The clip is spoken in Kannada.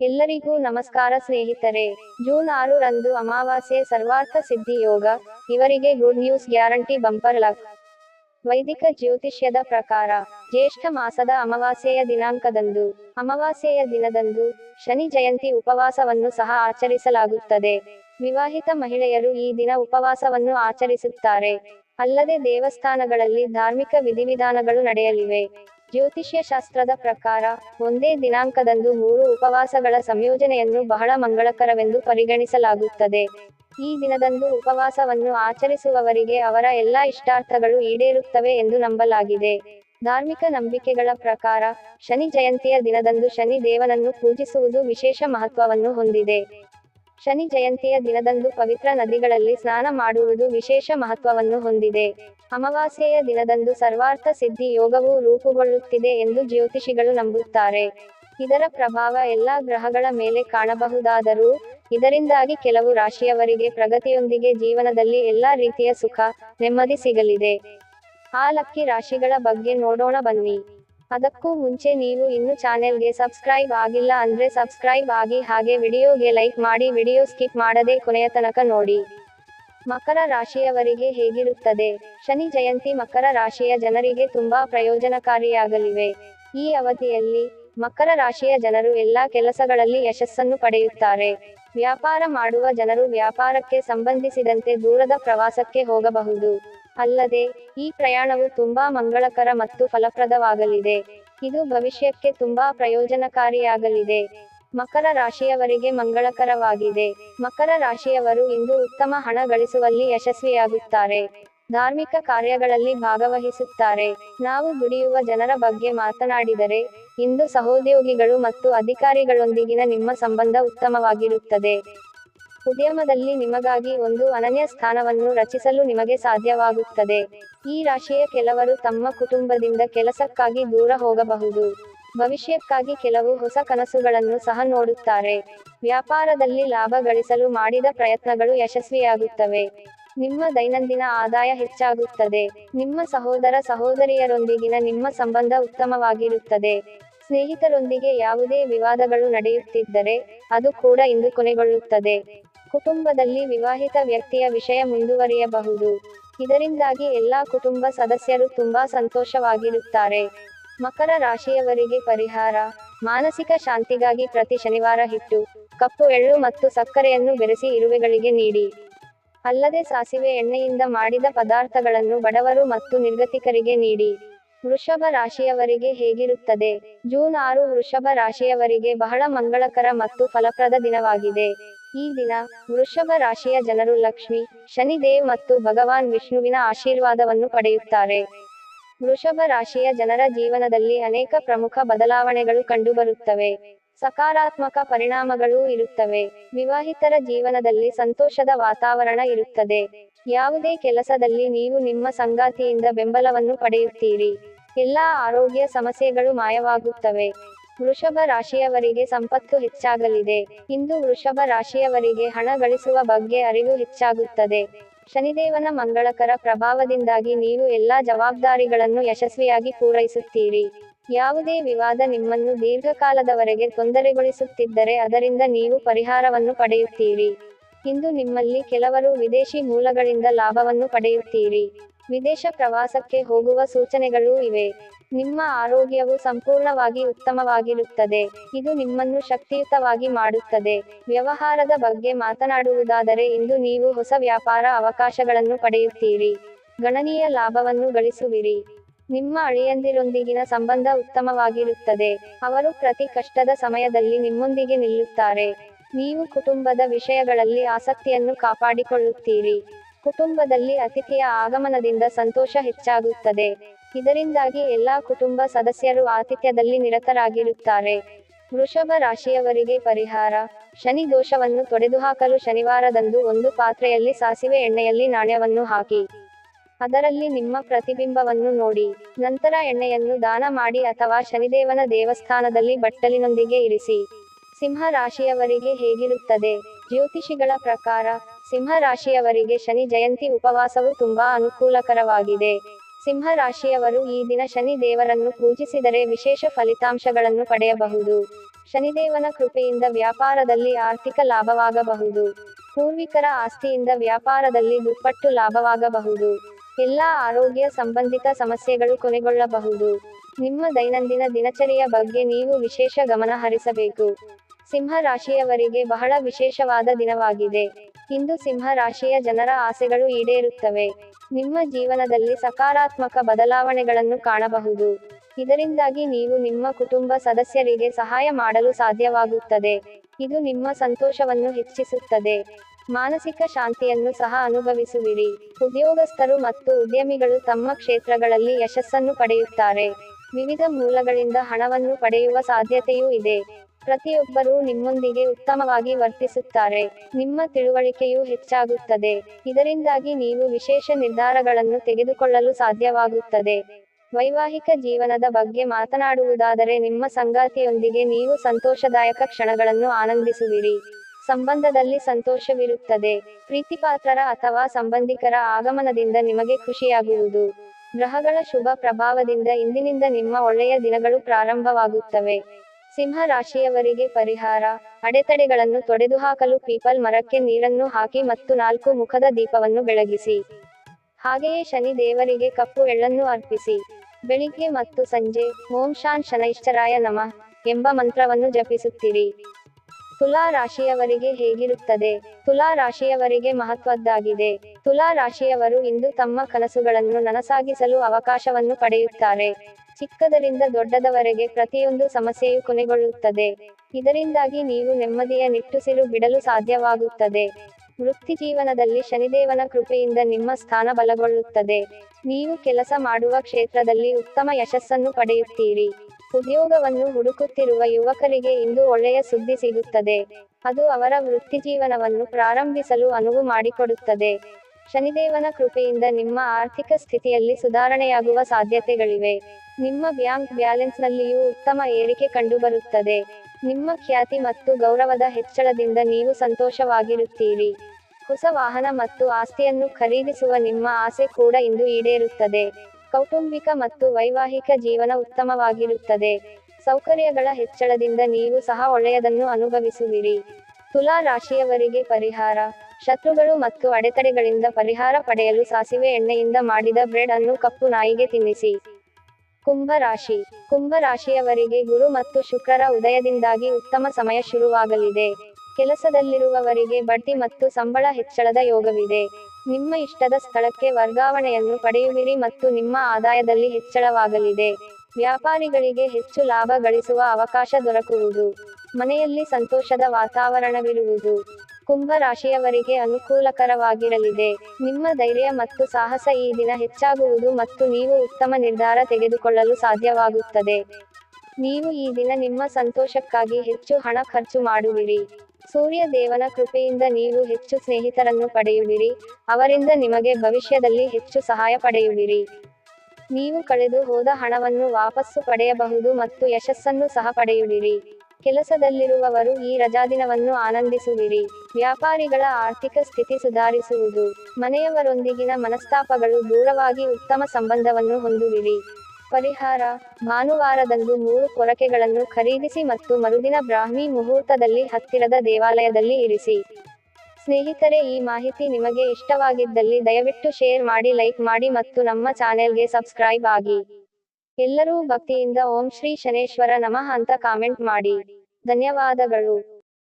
ಎಲ್ಲರಿಗೂ ನಮಸ್ಕಾರ ಸ್ನೇಹಿತರೆ. ಜೂನ್ ಆರು ರಂದು ಅಮಾವಾಸ್ಯೆ ಸರ್ವಾರ್ಥ ಸಿದ್ಧಿ ಯೋಗ, ಇವರಿಗೆ good news guarantee bumper luck ವೈದಿಕ ಜ್ಯೋತಿಷ್ಯದ ಪ್ರಕಾರ, ಜ್ಯೇಷ್ಠ ಮಾಸದ ಅಮಾವಾಸ್ಯೆಯ ದಿನಾಂಕದಂದು, ಅಮಾವಾಸ್ಯೆಯ ದಿನದಂದು ಶನಿ ಜಯಂತಿ ಉಪವಾಸವನ್ನು ಸಹ ಆಚರಿಸಲಾಗುತ್ತದೆ. ವಿವಾಹಿತ ಮಹಿಳೆಯರು ಈ ದಿನ ಉಪವಾಸವನ್ನು ಆಚರಿಸುತ್ತಾರೆ. ಅಲ್ಲದೆ ದೇವಸ್ಥಾನಗಳಲ್ಲಿ ಧಾರ್ಮಿಕ ವಿಧಿವಿಧಾನಗಳು ನಡೆಯಲಿವೆ. ಜ್ಯೋತಿಷ್ಯ ಶಾಸ್ತ್ರದ ಪ್ರಕಾರ, ಒಂದೇ ದಿನಾಂಕದಂದು ಮೂರು ಉಪವಾಸಗಳ ಸಂಯೋಜನೆಯನ್ನು ಬಹಳ ಮಂಗಳಕರವೆಂದು ಪರಿಗಣಿಸಲಾಗುತ್ತದೆ. ಈ ದಿನದಂದು ಉಪವಾಸವನ್ನು ಆಚರಿಸುವವರಿಗೆ ಅವರ ಎಲ್ಲಾ ಇಷ್ಟಾರ್ಥಗಳು ಈಡೇರುತ್ತವೆ ಎಂದು ನಂಬಲಾಗಿದೆ. ಧಾರ್ಮಿಕ ನಂಬಿಕೆಗಳ ಪ್ರಕಾರ, ಶನಿ ಜಯಂತಿಯ ದಿನದಂದು ಶನಿ ದೇವನನ್ನು ಪೂಜಿಸುವುದು ವಿಶೇಷ ಮಹತ್ವವನ್ನು ಹೊಂದಿದೆ. ಶನಿ ಜಯಂತಿಯ ದಿನದಂದು ಪವಿತ್ರ ನದಿಗಳಲ್ಲಿ ಸ್ನಾನ ಮಾಡುವುದು ವಿಶೇಷ ಮಹತ್ವವನ್ನು ಹೊಂದಿದೆ. ಅಮಾವಾಸ್ಯೆಯ ದಿನದಂದು ಸರ್ವಾರ್ಥ ಸಿದ್ಧಿ ಯೋಗವು ರೂಪುಗೊಳ್ಳುತ್ತಿದೆ ಎಂದು ಜ್ಯೋತಿಷಿಗಳು ನಂಬುತ್ತಾರೆ. ಇದರ ಪ್ರಭಾವ ಎಲ್ಲಾ ಗ್ರಹಗಳ ಮೇಲೆ ಕಾಣಬಹುದಾದರೂ, ಇದರಿಂದಾಗಿ ಕೆಲವು ರಾಶಿಯವರಿಗೆ ಪ್ರಗತಿಯೊಂದಿಗೆ ಜೀವನದಲ್ಲಿ ಎಲ್ಲಾ ರೀತಿಯ ಸುಖ ನೆಮ್ಮದಿ ಸಿಗಲಿದೆ. ಆ ಲಕ್ಕಿ ರಾಶಿಗಳ ಬಗ್ಗೆ ನೋಡೋಣ ಬನ್ನಿ. ಅದಕ್ಕೂ ಮುಂಚೆ ನೀವು ಇನ್ನು ಚಾನೆಲ್ಗೆ ಸಬ್ಸ್ಕ್ರೈಬ್ ಆಗಿಲ್ಲ ಅಂದ್ರೆ ಸಬ್ಸ್ಕ್ರೈಬ್ ಆಗಿ ಹಾಗೆ ವಿಡಿಯೋಗೆ ಲೈಕ್ ಮಾಡಿ ವಿಡಿಯೋ ಸ್ಕಿಪ್ ಮಾಡದೆ ಕೊನೆಯ ತನಕ ನೋಡಿ. ಮಕರ ರಾಶಿಯವರಿಗೆ ಹೇಗಿರುತ್ತದೆ? ಶನಿ ಜಯಂತಿ ಮಕರ ರಾಶಿಯ ಜನರಿಗೆ ತುಂಬಾ ಪ್ರಯೋಜನಕಾರಿಯಾಗಲಿವೆ. ಈ ಅವಧಿಯಲ್ಲಿ ಮಕರ ರಾಶಿಯ ಜನರು ಎಲ್ಲಾ ಕೆಲಸಗಳಲ್ಲಿ ಯಶಸ್ಸನ್ನು ಪಡೆಯುತ್ತಾರೆ. ವ್ಯಾಪಾರ ಮಾಡುವ ಜನರು ವ್ಯಾಪಾರಕ್ಕೆ ಸಂಬಂಧಿಸಿದಂತೆ ದೂರದ ಪ್ರವಾಸಕ್ಕೆ ಹೋಗಬಹುದು. ಅಲ್ಲದೆ ಈ ಪ್ರಯಾಣವು ತುಂಬಾ ಮಂಗಳಕರ ಮತ್ತು ಫಲಪ್ರದವಾಗಲಿದೆ. ಇದು ಭವಿಷ್ಯಕ್ಕೆ ತುಂಬಾ ಪ್ರಯೋಜನಕಾರಿಯಾಗಲಿದೆ. ಮಕರ ರಾಶಿಯವರಿಗೆ ಮಂಗಳಕರವಾಗಿದೆ. ಮಕರ ರಾಶಿಯವರು ಇಂದು ಉತ್ತಮ ಹಣ ಗಳಿಸುವಲ್ಲಿ ಯಶಸ್ವಿಯಾಗುತ್ತಾರೆ. ಧಾರ್ಮಿಕ ಕಾರ್ಯಗಳಲ್ಲಿ ಭಾಗವಹಿಸುತ್ತಾರೆ. ನಾವು ದುಡಿಯುವ ಜನರ ಬಗ್ಗೆ ಮಾತನಾಡಿದರೆ, ಇಂದು ಸಹೋದ್ಯೋಗಿಗಳು ಮತ್ತು ಅಧಿಕಾರಿಗಳೊಂದಿಗಿನ ನಿಮ್ಮ ಸಂಬಂಧ ಉತ್ತಮವಾಗಿರುತ್ತದೆ. ಉದ್ಯಮದಲ್ಲಿ ನಿಮಗಾಗಿ ಒಂದು ಅನನ್ಯ ಸ್ಥಾನವನ್ನು ರಚಿಸಲು ನಿಮಗೆ ಸಾಧ್ಯವಾಗುತ್ತದೆ. ಈ ರಾಶಿಯ ಕೆಲವರು ತಮ್ಮ ಕುಟುಂಬದಿಂದ ಕೆಲಸಕ್ಕಾಗಿ ದೂರ ಹೋಗಬಹುದು. ಭವಿಷ್ಯಕ್ಕಾಗಿ ಕೆಲವು ಹೊಸ ಕನಸುಗಳನ್ನು ಸಹ ನೋಡುತ್ತಾರೆ. ವ್ಯಾಪಾರದಲ್ಲಿ ಲಾಭ ಗಳಿಸಲು ಮಾಡಿದ ಪ್ರಯತ್ನಗಳು ಯಶಸ್ವಿಯಾಗುತ್ತವೆ. ನಿಮ್ಮ ದೈನಂದಿನ ಆದಾಯ ಹೆಚ್ಚಾಗುತ್ತದೆ. ನಿಮ್ಮ ಸಹೋದರ ಸಹೋದರಿಯರೊಂದಿಗಿನ ನಿಮ್ಮ ಸಂಬಂಧ ಉತ್ತಮವಾಗಿರುತ್ತದೆ. ಸ್ನೇಹಿತರೊಂದಿಗೆ ಯಾವುದೇ ವಿವಾದಗಳು ನಡೆಯುತ್ತಿದ್ದರೆ ಅದು ಕೂಡ ಇಂದು ಕೊನೆಗೊಳ್ಳುತ್ತದೆ. ಕುಟುಂಬದಲ್ಲಿ ವಿವಾಹಿತ ವ್ಯಕ್ತಿಯ ವಿಷಯ ಮುಂದುವರಿಯಬಹುದು. ಇದರಿಂದಾಗಿ ಎಲ್ಲಾ ಕುಟುಂಬ ಸದಸ್ಯರು ತುಂಬಾ ಸಂತೋಷವಾಗಿರುತ್ತಾರೆ. ಮಕರ ರಾಶಿಯವರಿಗೆ ಪರಿಹಾರ, ಮಾನಸಿಕ ಶಾಂತಿಗಾಗಿ ಪ್ರತಿ ಶನಿವಾರ ಹಿಟ್ಟು, ಕಪ್ಪು ಎಳ್ಳು ಮತ್ತು ಸಕ್ಕರೆಯನ್ನು ಬೆರೆಸಿ ಇರುವೆಗಳಿಗೆ ನೀಡಿ. ಅಲ್ಲದೆ ಸಾಸಿವೆ ಎಣ್ಣೆಯಿಂದ ಮಾಡಿದ ಪದಾರ್ಥಗಳನ್ನು ಬಡವರು ಮತ್ತು ನಿರ್ಗತಿಕರಿಗೆ ನೀಡಿ. ವೃಷಭ ರಾಶಿಯವರಿಗೆ ಹೇಗಿರುತ್ತದೆ? ಜೂನ್ ಆರು ವೃಷಭ ರಾಶಿಯವರಿಗೆ ಬಹಳ ಮಂಗಳಕರ ಮತ್ತು ಫಲಪ್ರದ ದಿನವಾಗಿದೆ. ಈ ದಿನ ವೃಷಭ ರಾಶಿಯ ಜನರು ಲಕ್ಷ್ಮಿ, ಶನಿದೇವ್ ಮತ್ತು ಭಗವಾನ್ ವಿಷ್ಣುವಿನ ಆಶೀರ್ವಾದವನ್ನು ಪಡೆಯುತ್ತಾರೆ. ವೃಷಭ ರಾಶಿಯ ಜನರ ಜೀವನದಲ್ಲಿ ಅನೇಕ ಪ್ರಮುಖ ಬದಲಾವಣೆಗಳು ಕಂಡುಬರುತ್ತವೆ. ಸಕಾರಾತ್ಮಕ ಪರಿಣಾಮಗಳೂ ಇರುತ್ತವೆ. ವಿವಾಹಿತರ ಜೀವನದಲ್ಲಿ ಸಂತೋಷದ ವಾತಾವರಣ ಇರುತ್ತದೆ. ಯಾವುದೇ ಕೆಲಸದಲ್ಲಿ ನೀವು ನಿಮ್ಮ ಸಂಗಾತಿಯಿಂದ ಬೆಂಬಲವನ್ನು ಪಡೆಯುತ್ತೀರಿ. ಎಲ್ಲಾ ಆರೋಗ್ಯ ಸಮಸ್ಯೆಗಳು ಮಾಯವಾಗುತ್ತವೆ. ವೃಷಭ ರಾಶಿಯವರಿಗೆ ಸಂಪತ್ತು ಹೆಚ್ಚಾಗಲಿದೆ. ಇಂದು ವೃಷಭ ರಾಶಿಯವರಿಗೆ ಹಣ ಗಳಿಸುವ ಬಗ್ಗೆ ಅರಿವು ಹೆಚ್ಚಾಗುತ್ತದೆ. ಶನಿದೇವನ ಮಂಗಳಕರ ಪ್ರಭಾವದಿಂದಾಗಿ ನೀವು ಎಲ್ಲಾ ಜವಾಬ್ದಾರಿಗಳನ್ನು ಯಶಸ್ವಿಯಾಗಿ ಪೂರೈಸುತ್ತೀರಿ. ಯಾವುದೇ ವಿವಾದ ನಿಮ್ಮನ್ನು ದೀರ್ಘಕಾಲದವರೆಗೆ ತೊಂದರೆಗೊಳಿಸುತ್ತಿದ್ದರೆ ಅದರಿಂದ ನೀವು ಪರಿಹಾರವನ್ನು ಪಡೆಯುತ್ತೀರಿ. ಇಂದು ನಿಮ್ಮಲ್ಲಿ ಕೆಲವರು ವಿದೇಶಿ ಮೂಲಗಳಿಂದ ಲಾಭವನ್ನು ಪಡೆಯುತ್ತೀರಿ. ವಿದೇಶ ಪ್ರವಾಸಕ್ಕೆ ಹೋಗುವ ಸೂಚನೆಗಳೂ ಇವೆ. ನಿಮ್ಮ ಆರೋಗ್ಯವು ಸಂಪೂರ್ಣವಾಗಿ ಉತ್ತಮವಾಗಿರುತ್ತದೆ. ಇದು ನಿಮ್ಮನ್ನು ಶಕ್ತಿಯುತವಾಗಿ ಮಾಡುತ್ತದೆ. ವ್ಯವಹಾರದ ಬಗ್ಗೆ ಮಾತನಾಡುವುದಾದರೆ ಇಂದು ನೀವು ಹೊಸ ವ್ಯಾಪಾರ ಅವಕಾಶಗಳನ್ನು ಪಡೆಯುತ್ತೀರಿ. ಗಣನೀಯ ಲಾಭವನ್ನು ಗಳಿಸುವಿರಿ. ನಿಮ್ಮ ಅಳಿಯಂದಿರೊಂದಿಗಿನ ಸಂಬಂಧ ಉತ್ತಮವಾಗಿರುತ್ತದೆ. ಅವರು ಪ್ರತಿ ಕಷ್ಟದ ಸಮಯದಲ್ಲಿ ನಿಮ್ಮೊಂದಿಗೆ ನಿಲ್ಲುತ್ತಾರೆ. ನೀವು ಕುಟುಂಬದ ವಿಷಯಗಳಲ್ಲಿ ಆಸಕ್ತಿಯನ್ನು ಕಾಪಾಡಿಕೊಳ್ಳುತ್ತೀರಿ. ಕುಟುಂಬದಲ್ಲಿ ಅತಿಥಿಯ ಆಗಮನದಿಂದ ಸಂತೋಷ ಹೆಚ್ಚಾಗುತ್ತದೆ. ಇದರಿಂದಾಗಿ ಎಲ್ಲಾ ಕುಟುಂಬ ಸದಸ್ಯರು ಆತಿಥ್ಯದಲ್ಲಿ ನಿರತರಾಗಿರುತ್ತಾರೆ. ವೃಷಭ ರಾಶಿಯವರಿಗೆ ಪರಿಹಾರ. ಶನಿ ದೋಷವನ್ನು ತೊಡೆದುಹಾಕಲು ಶನಿವಾರದಂದು ಒಂದು ಪಾತ್ರೆಯಲ್ಲಿ ಸಾಸಿವೆ ಎಣ್ಣೆಯಲ್ಲಿ ನಾಣ್ಯವನ್ನು ಹಾಕಿ. ಅದರಲ್ಲಿ ನಿಮ್ಮ ಪ್ರತಿಬಿಂಬವನ್ನು ನೋಡಿ. ನಂತರ ಎಣ್ಣೆಯನ್ನು ದಾನ ಮಾಡಿ ಅಥವಾ ಶನಿದೇವನ ದೇವಸ್ಥಾನದಲ್ಲಿ ಬಟ್ಟಲಿನೊಂದಿಗೆ ಇರಿಸಿ. ಸಿಂಹ ರಾಶಿಯವರಿಗೆ ಹೇಗಿರುತ್ತದೆ? ಜ್ಯೋತಿಷಿಗಳ ಪ್ರಕಾರ, ಸಿಂಹ ರಾಶಿಯವರಿಗೆ ಶನಿ ಜಯಂತಿ ಉಪವಾಸವು ತುಂಬಾ ಅನುಕೂಲಕರವಾಗಿದೆ. ಸಿಂಹ ರಾಶಿಯವರು ಈ ದಿನ ಶನಿ ದೇವರನ್ನು ಪೂಜಿಸಿದರೆ ವಿಶೇಷ ಫಲಿತಾಂಶಗಳನ್ನು ಪಡೆಯಬಹುದು. ಶನಿದೇವನ ಕೃಪೆಯಿಂದ ವ್ಯಾಪಾರದಲ್ಲಿ ಆರ್ಥಿಕ ಲಾಭವಾಗಬಹುದು. ಪೂರ್ವಿಕರ ಆಸ್ತಿಯಿಂದ ವ್ಯಾಪಾರದಲ್ಲಿ ದುಪ್ಪಟ್ಟು ಲಾಭವಾಗಬಹುದು. ಎಲ್ಲಾ ಆರೋಗ್ಯ ಸಂಬಂಧಿತ ಸಮಸ್ಯೆಗಳು ಕೊನೆಗೊಳ್ಳಬಹುದು. ನಿಮ್ಮ ದೈನಂದಿನ ದಿನಚರಿಯ ಬಗ್ಗೆ ನೀವು ವಿಶೇಷ ಗಮನ ಹರಿಸಬೇಕು. ಸಿಂಹ ರಾಶಿಯವರಿಗೆ ಬಹಳ ವಿಶೇಷವಾದ ದಿನವಾಗಿದೆ. ಇಂದು ಸಿಂಹ ರಾಶಿಯ ಜನರ ಆಸೆಗಳು ಈಡೇರುತ್ತವೆ. ನಿಮ್ಮ ಜೀವನದಲ್ಲಿ ಸಕಾರಾತ್ಮಕ ಬದಲಾವಣೆಗಳನ್ನು ಕಾಣಬಹುದು. ಇದರಿಂದಾಗಿ ನೀವು ನಿಮ್ಮ ಕುಟುಂಬ ಸದಸ್ಯರಿಗೆ ಸಹಾಯ ಮಾಡಲು ಸಾಧ್ಯವಾಗುತ್ತದೆ. ಇದು ನಿಮ್ಮ ಸಂತೋಷವನ್ನು ಹೆಚ್ಚಿಸುತ್ತದೆ. ಮಾನಸಿಕ ಶಾಂತಿಯನ್ನು ಸಹ ಅನುಭವಿಸುವಿರಿ. ಉದ್ಯೋಗಸ್ಥರು ಮತ್ತು ಉದ್ಯಮಿಗಳು ತಮ್ಮ ಕ್ಷೇತ್ರಗಳಲ್ಲಿ ಯಶಸ್ಸನ್ನು ಪಡೆಯುತ್ತಾರೆ. ವಿವಿಧ ಮೂಲಗಳಿಂದ ಹಣವನ್ನು ಪಡೆಯುವ ಸಾಧ್ಯತೆಯೂ ಇದೆ. ಪ್ರತಿಯೊಬ್ಬರೂ ನಿಮ್ಮೊಂದಿಗೆ ಉತ್ತಮವಾಗಿ ವರ್ತಿಸುತ್ತಾರೆ. ನಿಮ್ಮ ತಿಳುವಳಿಕೆಯೂ ಹೆಚ್ಚಾಗುತ್ತದೆ. ಇದರಿಂದಾಗಿ ನೀವು ವಿಶೇಷ ನಿರ್ಧಾರಗಳನ್ನು ತೆಗೆದುಕೊಳ್ಳಲು ಸಾಧ್ಯವಾಗುತ್ತದೆ. ವೈವಾಹಿಕ ಜೀವನದ ಬಗ್ಗೆ ಮಾತನಾಡುವುದಾದರೆ ನಿಮ್ಮ ಸಂಗಾತಿಯೊಂದಿಗೆ ನೀವು ಸಂತೋಷದಾಯಕ ಕ್ಷಣಗಳನ್ನು ಆನಂದಿಸುವಿರಿ. ಸಂಬಂಧದಲ್ಲಿ ಸಂತೋಷವಿರುತ್ತದೆ. ಪ್ರೀತಿಪಾತ್ರರ ಅಥವಾ ಸಂಬಂಧಿಕರ ಆಗಮನದಿಂದ ನಿಮಗೆ ಖುಷಿಯಾಗುವುದು. ಗ್ರಹಗಳ ಶುಭ ಪ್ರಭಾವದಿಂದ ಇಂದಿನಿಂದ ನಿಮ್ಮ ಒಳ್ಳೆಯ ದಿನಗಳು ಪ್ರಾರಂಭವಾಗುತ್ತವೆ. ಸಿಂಹ ರಾಶಿಯವರಿಗೆ ಪರಿಹಾರ. ಅಡೆತಡೆಗಳನ್ನು ತೊಡೆದುಹಾಕಲು ಪೀಪಲ್ ಮರಕ್ಕೆ ನೀರನ್ನು ಹಾಕಿ ಮತ್ತು ನಾಲ್ಕು ಮುಖದ ದೀಪವನ್ನು ಬೆಳಗಿಸಿ. ಹಾಗೆಯೇ ಶನಿ ದೇವರಿಗೆ ಕಪ್ಪು ಎಳ್ಳನ್ನು ಅರ್ಪಿಸಿ. ಬೆಳಿಗ್ಗೆ ಮತ್ತು ಸಂಜೆ, ಓಂ ಶಾನ್ ಶನೈಶ್ಚರಾಯ ನಮಃ ಎಂಬ ಮಂತ್ರವನ್ನು ಜಪಿಸುತ್ತಿರಿ. ತುಲಾ ರಾಶಿಯವರಿಗೆ ಹೇಗಿರುತ್ತದೆ? ತುಲಾ ರಾಶಿಯವರಿಗೆ ಮಹತ್ವದ್ದಾಗಿದೆ. ತುಲಾ ರಾಶಿಯವರು ಇಂದು ತಮ್ಮ ಕನಸುಗಳನ್ನು ನನಸಾಗಿಸಲು ಅವಕಾಶವನ್ನು ಪಡೆಯುತ್ತಾರೆ. ಚಿಕ್ಕದರಿಂದ ದೊಡ್ಡದವರೆಗೆ ಪ್ರತಿಯೊಂದು ಸಮಸ್ಯೆಯು ಕೊನೆಗೊಳ್ಳುತ್ತದೆ. ಇದರಿಂದಾಗಿ ನೀವು ನೆಮ್ಮದಿಯ ನಿಟ್ಟುಸಿರು ಬಿಡಲು ಸಾಧ್ಯವಾಗುತ್ತದೆ. ವೃತ್ತಿ ಜೀವನದಲ್ಲಿ ಶನಿದೇವನ ಕೃಪೆಯಿಂದ ನಿಮ್ಮ ಸ್ಥಾನ ಬಲಗೊಳ್ಳುತ್ತದೆ. ನೀವು ಕೆಲಸ ಮಾಡುವ ಕ್ಷೇತ್ರದಲ್ಲಿ ಉತ್ತಮ ಯಶಸ್ಸನ್ನು ಪಡೆಯುತ್ತೀರಿ. ಉದ್ಯೋಗವನ್ನು ಹುಡುಕುತ್ತಿರುವ ಯುವಕರಿಗೆ ಇಂದು ಒಳ್ಳೆಯ ಸುದ್ದಿ ಸಿಗುತ್ತದೆ. ಅದು ಅವರ ವೃತ್ತಿಜೀವನವನ್ನು ಪ್ರಾರಂಭಿಸಲು ಅನುವು ಮಾಡಿಕೊಡುತ್ತದೆ. ಶನಿದೇವನ ಕೃಪೆಯಿಂದ ನಿಮ್ಮ ಆರ್ಥಿಕ ಸ್ಥಿತಿಯಲ್ಲಿ ಸುಧಾರಣೆಯಾಗುವ ಸಾಧ್ಯತೆಗಳಿವೆ. ನಿಮ್ಮ ಬ್ಯಾಂಕ್ ಬ್ಯಾಲೆನ್ಸ್ನಲ್ಲಿಯೂ ಉತ್ತಮ ಏರಿಕೆ ಕಂಡುಬರುತ್ತದೆ. ನಿಮ್ಮ ಖ್ಯಾತಿ ಮತ್ತು ಗೌರವದ ಹೆಚ್ಚಳದಿಂದ ನೀವು ಸಂತೋಷವಾಗಿರುತ್ತೀರಿ. ಹೊಸ ವಾಹನ ಮತ್ತು ಆಸ್ತಿಯನ್ನು ಖರೀದಿಸುವ ನಿಮ್ಮ ಆಸೆ ಕೂಡ ಇಂದು ಈಡೇರುತ್ತದೆ. ಕೌಟುಂಬಿಕ ಮತ್ತು ವೈವಾಹಿಕ ಜೀವನ ಉತ್ತಮವಾಗಿರುತ್ತದೆ. ಸೌಕರ್ಯಗಳ ಹೆಚ್ಚಳದಿಂದ ನೀವು ಸಹ ಒಳ್ಳೆಯದನ್ನು ಅನುಭವಿಸುವಿರಿ. ತುಲಾ ರಾಶಿಯವರಿಗೆ ಪರಿಹಾರ. ಶತ್ರುಗಳು ಮತ್ತು ಅಡೆತಡೆಗಳಿಂದ ಪರಿಹಾರ ಪಡೆಯಲು ಸಾಸಿವೆ ಎಣ್ಣೆಯಿಂದ ಮಾಡಿದ ಬ್ರೆಡ್ ಅನ್ನು ಕಪ್ಪು ನಾಯಿಗೆ ತಿನ್ನಿಸಿ. ಕುಂಭ ರಾಶಿ. ಕುಂಭ ರಾಶಿಯವರಿಗೆ ಗುರು ಮತ್ತು ಶುಕ್ರರ ಉದಯದಿಂದಾಗಿ ಉತ್ತಮ ಸಮಯ ಶುರುವಾಗಲಿದೆ. ಕೆಲಸದಲ್ಲಿರುವವರಿಗೆ ಬಡ್ಡಿ ಮತ್ತು ಸಂಬಳ ಹೆಚ್ಚಳದ ಯೋಗವಿದೆ. ನಿಮ್ಮ ಇಷ್ಟದ ಸ್ಥಳಕ್ಕೆ ವರ್ಗಾವಣೆಯನ್ನು ಪಡೆಯುವಿರಿ ಮತ್ತು ನಿಮ್ಮ ಆದಾಯದಲ್ಲಿ ಹೆಚ್ಚಳವಾಗಲಿದೆ. ವ್ಯಾಪಾರಿಗಳಿಗೆ ಹೆಚ್ಚು ಲಾಭ ಗಳಿಸುವ ಅವಕಾಶ ದೊರಕುವುದು. ಮನೆಯಲ್ಲಿ ಸಂತೋಷದ ವಾತಾವರಣವಿರುವುದು. ಕುಂಭ ರಾಶಿಯವರಿಗೆ ಅನುಕೂಲಕರವಾಗಿರಲಿದೆ. ನಿಮ್ಮ ಧೈರ್ಯ ಮತ್ತು ಸಾಹಸ ಈ ದಿನ ಹೆಚ್ಚಾಗುವುದು ಮತ್ತು ನೀವು ಉತ್ತಮ ನಿರ್ಧಾರ ತೆಗೆದುಕೊಳ್ಳಲು ಸಾಧ್ಯವಾಗುತ್ತದೆ. ನೀವು ಈ ದಿನ ನಿಮ್ಮ ಸಂತೋಷಕ್ಕಾಗಿ ಹೆಚ್ಚು ಹಣ ಖರ್ಚು ಮಾಡುವಿರಿ. ಸೂರ್ಯ ದೇವನ ಕೃಪೆಯಿಂದ ನೀವು ಹೆಚ್ಚು ಸ್ನೇಹಿತರನ್ನು ಪಡೆಯುವಿರಿ. ಅವರಿಂದ ನಿಮಗೆ ಭವಿಷ್ಯದಲ್ಲಿ ಹೆಚ್ಚು ಸಹಾಯ ಪಡೆಯುವಿರಿ. ನೀವು ಕಳೆದು ಹೋದ ಹಣವನ್ನು ವಾಪಸ್ಸು ಪಡೆಯಬಹುದು ಮತ್ತು ಯಶಸ್ಸನ್ನು ಸಹ ಪಡೆಯುವಿರಿ. ಕೆಲಸದಲ್ಲಿರುವವರು ಈ ರಜಾದಿನವನ್ನು ಆನಂದಿಸುವಿರಿ. ವ್ಯಾಪಾರಿಗಳ ಆರ್ಥಿಕ ಸ್ಥಿತಿ ಸುಧಾರಿಸುವುದು. ಮನೆಯವರೊಂದಿಗಿನ ಮನಸ್ತಾಪಗಳು ದೂರವಾಗಿ ಉತ್ತಮ ಸಂಬಂಧವನ್ನು ಹೊಂದುವಿರಿ. ಪರಿಹಾರ. ಭಾನುವಾರದಂದು ಮೂರು ಕೊರಕೆಗಳನ್ನು ಖರೀದಿಸಿ ಮತ್ತು ಮರುದಿನ ಬ್ರಾಹ್ಮಿ ಮುಹೂರ್ತದಲ್ಲಿ ಹತ್ತಿರದ ದೇವಾಲಯದಲ್ಲಿ ಇರಿಸಿ. ಸ್ನೇಹಿತರೆ, ಈ ಮಾಹಿತಿ ನಿಮಗೆ ಇಷ್ಟವಾಗಿದ್ದಲ್ಲಿ ದಯವಿಟ್ಟು ಶೇರ್ ಮಾಡಿ, ಲೈಕ್ ಮಾಡಿ ಮತ್ತು ನಮ್ಮ ಚಾನೆಲ್ಗೆ ಸಬ್ಸ್ಕ್ರೈಬ್ ಆಗಿ. ಎಲ್ಲರೂ ಭಕ್ತಿಯಿಂದ ಓಂ ಶ್ರೀ ಶನೇಶ್ವರ ನಮಃ ಅಂತ ಕಾಮೆಂಟ್ ಮಾಡಿ. ಧನ್ಯವಾದಗಳು.